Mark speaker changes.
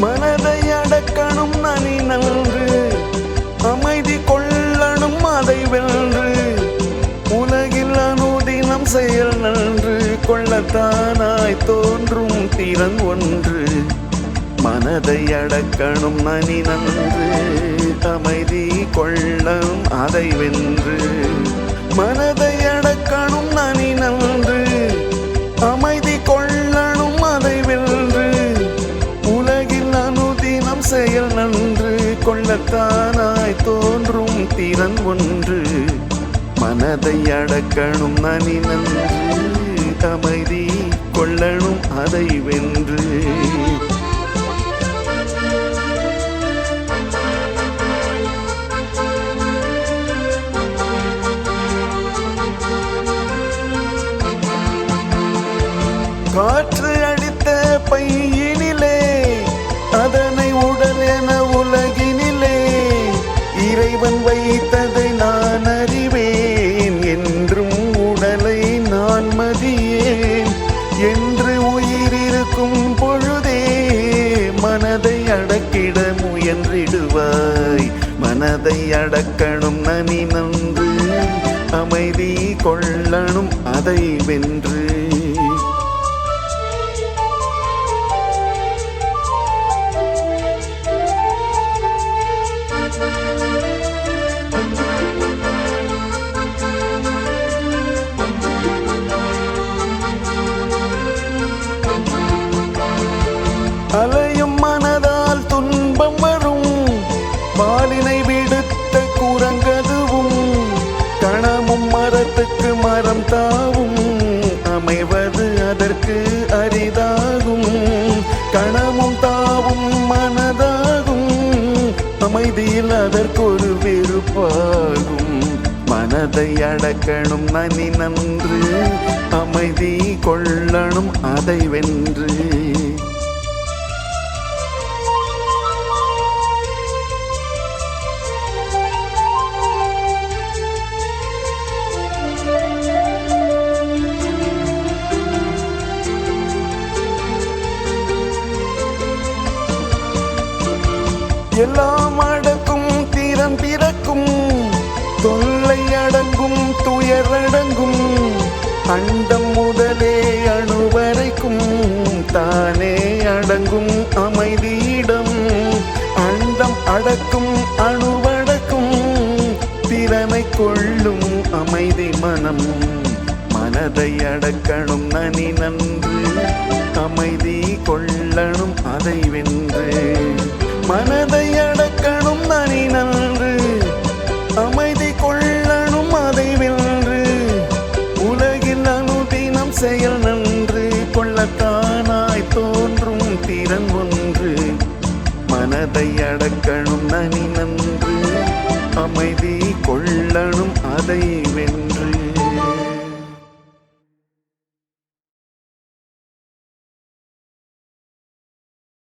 Speaker 1: மனதை அடக்கணும் நனி நன்று. அமைதி கொள்ளணும் அதை வென்று. உலகில் அனுதினம் செயல் நன்று. கொள்ளத்தானாய் தோன்றும் திறன் ஒன்று. மனதை அடக்கணும் நனி நன்று. அமைதி கொள்ளணும் அதை வென்று. மனதை அடக்கணும் நனி நன்று. நன்று கொள்ளத்தானாய் தோன்றும் திறன் ஒன்று. மனதை அடக்கணும் நனி நன்று. அமைதி கொள்ளணும் அதை வென்று. காற்று முயன்றிடுவாய். மனதை அடக்கணும் நனி நன்று அமைதி கொள்ளணும் அதை வென்று. ஒரு மரம் தாவும். அமைவது அதற்கு அரிதாகும். கணமும் தாவும் மனதாகும். அமைதியில் அதற்கொரு வெறுப்பாகும். மனதை அடக்கணும் நனி நன்று. அமைதி கொள்ளணும் அதை வென்று. எல்லாம் அடங்கும் திறம் பிறக்கும். தொல்லை அடங்கும் துயர் அடங்கும். அண்டம் முதலே அணுவரைக்கும் தானே அடங்கும் அமைதியிடம். அண்டம் அடக்கும் அணுவடக்கும் திறமை கொள்ளும் அமைதி மனம். மனதை அடக்கணும் நனி நன்று. அமைதி கொள்ளணும் அதை வென்று. மனதை அடக்கணும் தனி நன்று. அமைதி கொள்ளணும் அதை வென்று. உலகில் அனுதினம் செயல் நன்று. கொள்ளத்தானாய் தோன்றும் திறன் ஒன்று. மனதை அடக்கணும் நனி நன்று. அமைதி கொள்ளணும் அதை வென்று.